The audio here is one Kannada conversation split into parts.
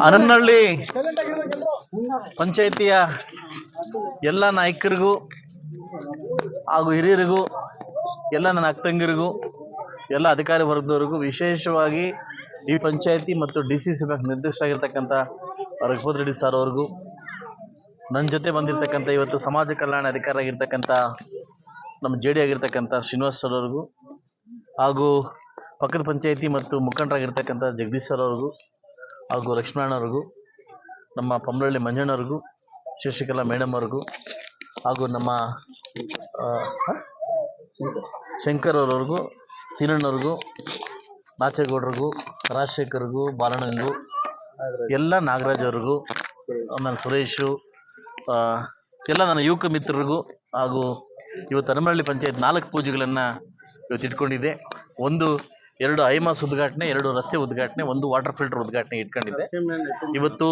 ಹನನಹಳ್ಳಿ ಪಂಚಾಯಿತಿಯ ಎಲ್ಲ ನಾಯಕರಿಗೂ ಹಾಗೂ ಹಿರಿಯರಿಗೂ ಎಲ್ಲ ನನ್ನ ಅಕ್ಕಂಗಿರಿಗೂ ಎಲ್ಲ ಅಧಿಕಾರಿ ವರ್ಗದವರಿಗೂ ವಿಶೇಷವಾಗಿ ಈ ಪಂಚಾಯತಿ ಮತ್ತು ಡಿ ಸಿ ಸಿ ಬ್ಯಾಂಕ್ ನಿರ್ದೇಶಕರಾಗಿರ್ತಕ್ಕಂಥ ರಘುಪತ್ ರೆಡ್ಡಿ ಸರ್ ಅವ್ರಿಗೂ ನನ್ನ ಜೊತೆ ಬಂದಿರತಕ್ಕಂಥ ಇವತ್ತು ಸಮಾಜ ಕಲ್ಯಾಣ ಅಧಿಕಾರಿ ಆಗಿರ್ತಕ್ಕಂಥ ನಮ್ಮ ಜೆ ಡಿ ಆಗಿರ್ತಕ್ಕಂಥ ಶ್ರೀನಿವಾಸ್ ಸರ್ ಅವ್ರಿಗೂ ಹಾಗೂ ಪಕ್ಕದ ಪಂಚಾಯಿತಿ ಮತ್ತು ಮುಖಂಡರಾಗಿರ್ತಕ್ಕಂಥ ಜಗದೀಶ್ ಸರ್ ಅವ್ರಿಗೂ ಹಾಗೂ ಲಕ್ಷ್ಮಣ ಅವ್ರಿಗೂ ನಮ್ಮ ಪಂಬಳಳ್ಳಿ ಮಂಜಣ್ಣವ್ರಿಗೂ ಶಶಿಕಲಾ ಮೇಡಮ್ ಅವ್ರಿಗೂ, ಹಾಗೂ ನಮ್ಮ? ಶಂಕರ್ ಅವ್ರವ್ರಿಗೂ, ಸೀನಣ್ಣವ್ರಿಗೂ, ನಾಚೇಗೌಡ್ರಿಗೂ, ರಾಜಶೇಖರ್ಗೂ, ಬಾಲಣ್ಣಂಗೂ, ಎಲ್ಲ ನಾಗರಾಜ್ ಅವ್ರಿಗೂ ನನ್ನ ಸುರೇಶು ಎಲ್ಲ ನನ್ನ ಯುವಕ ಮಿತ್ರರಿಗೂ ಹಾಗೂ ಇವತ್ತು ಹನುಮನಹಳ್ಳಿ ಪಂಚಾಯತ್ ನಾಲ್ಕು ಪೂಜೆಗಳನ್ನು ಇವತ್ತು ಇಟ್ಕೊಂಡಿದೆ ಒಂದು ಎರಡು ಐಮಾಸ್ ಉದ್ಘಾಟನೆ ಎರಡು ರಸ್ತೆ ಉದ್ಘಾಟನೆ ಒಂದು ವಾಟರ್ ಫಿಲ್ಟರ್ ಉದ್ಘಾಟನೆ ಇಟ್ಕೊಂಡಿದ್ದೆ. ಇವತ್ತು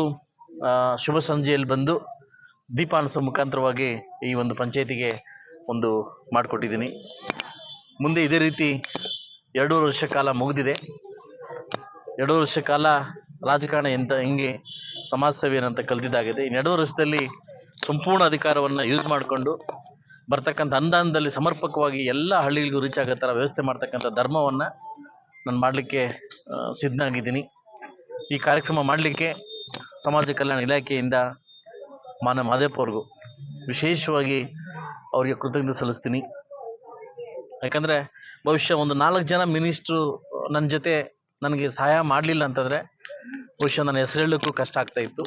ಶುಭ ಸಂಜೆಯಲ್ಲಿ ಬಂದು ದೀಪಾನ್ಸೋ ಮುಖಾಂತರವಾಗಿ ಈ ಒಂದು ಪಂಚಾಯತಿಗೆ ಒಂದು ಮಾಡಿಕೊಟ್ಟಿದ್ದೀನಿ. ಮುಂದೆ ಇದೇ ರೀತಿ ಎರಡೂವರೆ ವರ್ಷ ಕಾಲ ಮುಗಿದಿದೆ. ಎರಡೂವರೆ ವರ್ಷ ಕಾಲ ರಾಜಕಾರಣ ಎಂತ ಹೆಂಗೆ ಸಮಾಜ ಸೇವೆ ಏನಂತ ಕಲ್ತಿದ್ದಾಗಿದೆ. ಇನ್ನು ಎರಡೂವರೆ ವರ್ಷದಲ್ಲಿ ಸಂಪೂರ್ಣ ಅಧಿಕಾರವನ್ನು ಯೂಸ್ ಮಾಡಿಕೊಂಡು ಬರ್ತಕ್ಕಂಥ ಅಂದಾನದಲ್ಲಿ ಸಮರ್ಪಕವಾಗಿ ಎಲ್ಲ ಹಳ್ಳಿಗಳಿಗೂ ರೀಚ್ ಆಗೋ ಥರ ವ್ಯವಸ್ಥೆ ಮಾಡ್ತಕ್ಕಂಥ ಧರ್ಮವನ್ನು ನಾನು ಮಾಡಲಿಕ್ಕೆ ಸಿದ್ಧನಾಗಿದ್ದೀನಿ ಈ ಕಾರ್ಯಕ್ರಮ ಮಾಡಲಿಕ್ಕೆ ಸಮಾಜ ಕಲ್ಯಾಣ ಇಲಾಖೆಯಿಂದ ಮಾನ ಮಾದೇಪ್ ಅವ್ರಿಗೂ ವಿಶೇಷವಾಗಿ ಅವರಿಗೆ ಕೃತಜ್ಞತೆ ಸಲ್ಲಿಸ್ತೀನಿ. ಯಾಕಂದರೆ ಬಹುಶಃ ಒಂದು ನಾಲ್ಕು ಜನ ಮಿನಿಸ್ಟ್ರು ನನ್ನ ಜೊತೆ ನನಗೆ ಸಹಾಯ ಮಾಡಲಿಲ್ಲ ಅಂತಂದರೆ ಬಹುಶಃ ನನ್ನ ಹೆಸರು ಹೇಳೋಕ್ಕೂ ಕಷ್ಟ ಆಗ್ತಾ ಇತ್ತು.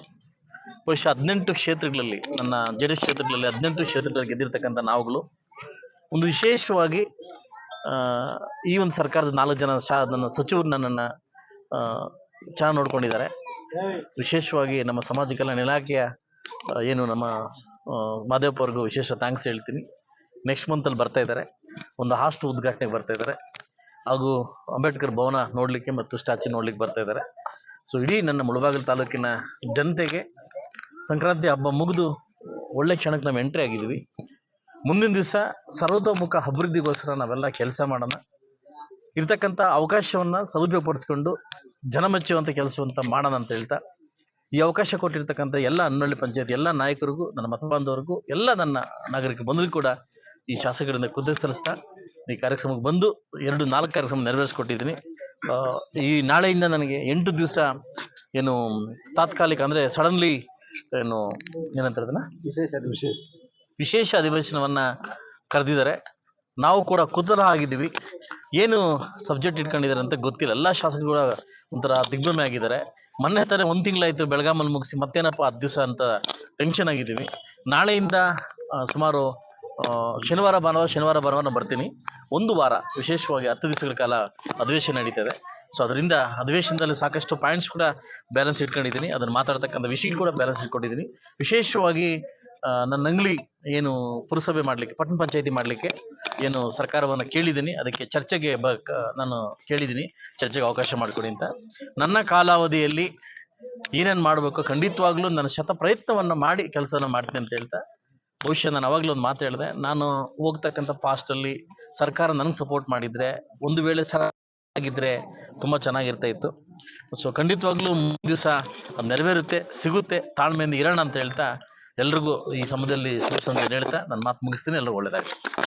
ಬಹುಶಃ ಹದಿನೆಂಟು ಕ್ಷೇತ್ರಗಳಲ್ಲಿ, ನನ್ನ ಜೆ ಕ್ಷೇತ್ರಗಳಲ್ಲಿ ಹದಿನೆಂಟು ಕ್ಷೇತ್ರಗಳಲ್ಲಿ ಗೆದ್ದಿರ್ತಕ್ಕಂಥ ನಾವುಗಳು. ಒಂದು ವಿಶೇಷವಾಗಿ ಈ ಒಂದು ಸರ್ಕಾರದ ನಾಲ್ಕು ಜನ ಶಾ, ನನ್ನ ಸಚಿವರು ನನ್ನನ್ನು ಚೆನ್ನಾಗಿ ನೋಡ್ಕೊಂಡಿದ್ದಾರೆ. ವಿಶೇಷವಾಗಿ ನಮ್ಮ ಸಮಾಜ ಕಲ್ಯಾಣ ಇಲಾಖೆಯ ಏನು ನಮ್ಮ ಮಾದೇವಪ್ಪ ಅವ್ರಿಗೂ ವಿಶೇಷ ಥ್ಯಾಂಕ್ಸ್ ಹೇಳ್ತೀನಿ. ನೆಕ್ಸ್ಟ್ ಮಂತಲ್ಲಿ ಬರ್ತಾ ಇದ್ದಾರೆ. ಒಂದು ಹಾಸ್ಟ್ ಉದ್ಘಾಟನೆಗೆ ಬರ್ತಾ ಇದ್ದಾರೆ. ಹಾಗೂ ಅಂಬೇಡ್ಕರ್ ಭವನ ನೋಡಲಿಕ್ಕೆ ಮತ್ತು ಸ್ಟ್ಯಾಚು ನೋಡ್ಲಿಕ್ಕೆ ಬರ್ತಾ ಇದ್ದಾರೆ. ಸೊ ಇಡೀ ನನ್ನ ಮುಳಬಾಗಿಲು ತಾಲೂಕಿನ ಜನತೆಗೆ ಸಂಕ್ರಾಂತಿ ಹಬ್ಬ ಮುಗಿದು ಒಳ್ಳೆ ಕ್ಷಣಕ್ಕೆ ನಾವು ಎಂಟ್ರಿ ಆಗಿದ್ದೀವಿ. ಮುಂದಿನ ದಿವಸ ಸರ್ವತೋಮುಖ ಅಭಿವೃದ್ಧಿಗೋಸ್ಕರ ನಾವೆಲ್ಲ ಕೆಲಸ ಮಾಡೋಣ. ಇರ್ತಕ್ಕಂಥ ಅವಕಾಶವನ್ನು ಸದುಪಯೋಗಪಡಿಸ್ಕೊಂಡು ಜನ ಮೆಚ್ಚುವಂಥ ಕೆಲಸವಂತ ಮಾಡೋಣ ಅಂತ ಹೇಳ್ತಾ, ಈ ಅವಕಾಶ ಕೊಟ್ಟಿರ್ತಕ್ಕಂಥ ಎಲ್ಲ ಹನ್ನಳ್ಳಿ ಪಂಚಾಯತ್, ಎಲ್ಲ ನಾಯಕರಿಗೂ, ನನ್ನ ಮತ ಬಾಂಧವರಿಗೂ, ಎಲ್ಲ ನನ್ನ ನಾಗರಿಕ ಬಂಧುಗಳು ಕೂಡ ಈ ಶಾಸಕರಿಂದ ಕೃತಜ್ಞತೆ ಸಲ್ಲಿಸ್ತಾ, ಈ ಕಾರ್ಯಕ್ರಮಕ್ಕೆ ಬಂದು ಎರಡು ನಾಲ್ಕು ಕಾರ್ಯಕ್ರಮ ನೆರವೇರಿಸ್ಕೊಟ್ಟಿದ್ದೀನಿ. ಈ ನಾಳೆಯಿಂದ ನನಗೆ ಎಂಟು ದಿವಸ ಏನು ತಾತ್ಕಾಲಿಕ ಅಂದರೆ ಸಡನ್ಲಿ ಏನು ಏನಂತಾರದನ್ನ ಅದನ್ನ ವಿಶೇಷ. ಅಧಿವೇಶನವನ್ನು ಕರೆದಿದ್ದಾರೆ. ನಾವು ಕೂಡ ಕುತೂಹಲ ಆಗಿದ್ದೀವಿ. ಏನು ಸಬ್ಜೆಕ್ಟ್ ಇಟ್ಕೊಂಡಿದ್ದಾರೆ ಅಂತ ಗೊತ್ತಿಲ್ಲ. ಎಲ್ಲ ಶಾಸಕರು ಒಂಥರ ದಿಗ್ಭ್ರಮೆ ಆಗಿದ್ದಾರೆ. ಮೊನ್ನೆ ತಾನೇ ಒಂದು ತಿಂಗಳಾಯಿತು ಬೆಳಗಾಮಲ್ಲಿ ಮುಗಿಸಿ ಮತ್ತೇನಪ್ಪ ಹತ್ತು ದಿವಸ ಅಂತ ಟೆನ್ಷನ್ ಆಗಿದ್ದೀವಿ. ನಾಳೆಯಿಂದ ಸುಮಾರು ಶನಿವಾರ, ಭಾನುವಾರ ಶನಿವಾರ, ಭಾನುವಾರ ಬರ್ತೀನಿ. ಒಂದು ವಾರ, ವಿಶೇಷವಾಗಿ ಹತ್ತು ದಿವಸಗಳ ಕಾಲ ಅಧಿವೇಶನ ನಡೀತದೆ ಸೊ ಅದರಿಂದ ಅಧಿವೇಶನದಲ್ಲಿ ಸಾಕಷ್ಟು ಪಾಯಿಂಟ್ಸ್ ಕೂಡ ಬ್ಯಾಲೆನ್ಸ್ ಇಟ್ಕೊಂಡಿದ್ದೀನಿ. ಅದನ್ನು ಮಾತಾಡ್ತಕ್ಕಂಥ ವಿಷಯ ಕೂಡ ಬ್ಯಾಲೆನ್ಸ್ ಇಟ್ಕೊಂಡಿದ್ದೀನಿ. ವಿಶೇಷವಾಗಿ ನನ್ನ ಅಂಗ್ಲಿ ಏನು ಪುರಸಭೆ ಮಾಡಲಿಕ್ಕೆ, ಪಟ್ಟಣ ಪಂಚಾಯತಿ ಮಾಡಲಿಕ್ಕೆ ಏನು ಸರ್ಕಾರವನ್ನು ಕೇಳಿದ್ದೀನಿ. ಅದಕ್ಕೆ ಚರ್ಚೆಗೆ ಬ ನಾನು ಕೇಳಿದ್ದೀನಿ. ಚರ್ಚೆಗೆ ಅವಕಾಶ ಮಾಡಿಕೊಡಿ ಅಂತ. ನನ್ನ ಕಾಲಾವಧಿಯಲ್ಲಿ ಏನೇನು ಮಾಡಬೇಕು, ಖಂಡಿತವಾಗ್ಲೂ ನನ್ನ ಶತ ಪ್ರಯತ್ನವನ್ನು ಮಾಡಿ ಕೆಲಸವನ್ನು ಮಾಡ್ತೀನಿ ಅಂತ ಹೇಳ್ತಾ ಬಹುಶಃ ನಾನು ಅವಾಗಲೂ ಒಂದು ಮಾತು ಹೇಳಿದೆ. ನಾನು ಹೋಗ್ತಕ್ಕಂಥ ಪಾಸ್ಟಲ್ಲಿ ಸರ್ಕಾರ ನನಗೆ ಸಪೋರ್ಟ್ ಮಾಡಿದರೆ, ಒಂದು ವೇಳೆ ಸರ್ ಆಗಿದ್ದರೆ ತುಂಬ ಚೆನ್ನಾಗಿರ್ತಾ ಇತ್ತು. ಸೊ ಖಂಡಿತವಾಗ್ಲೂ ದಿವಸ ನೆರವೇರುತ್ತೆ, ಸಿಗುತ್ತೆ, ತಾಳ್ಮೆಯಿಂದ ಇರೋಣ ಅಂತ ಹೇಳ್ತಾ ಎಲ್ರಿಗೂ ಈ ಸಮಯದಲ್ಲಿ ಶುಭ ಸಂಜೆ ಹೇಳ್ತಾ ನನ್ನ ಮಾತು ಮುಗಿಸ್ತೀನಿ. ಎಲ್ಲರೂ ಒಳ್ಳೆಯದಾಗಲಿ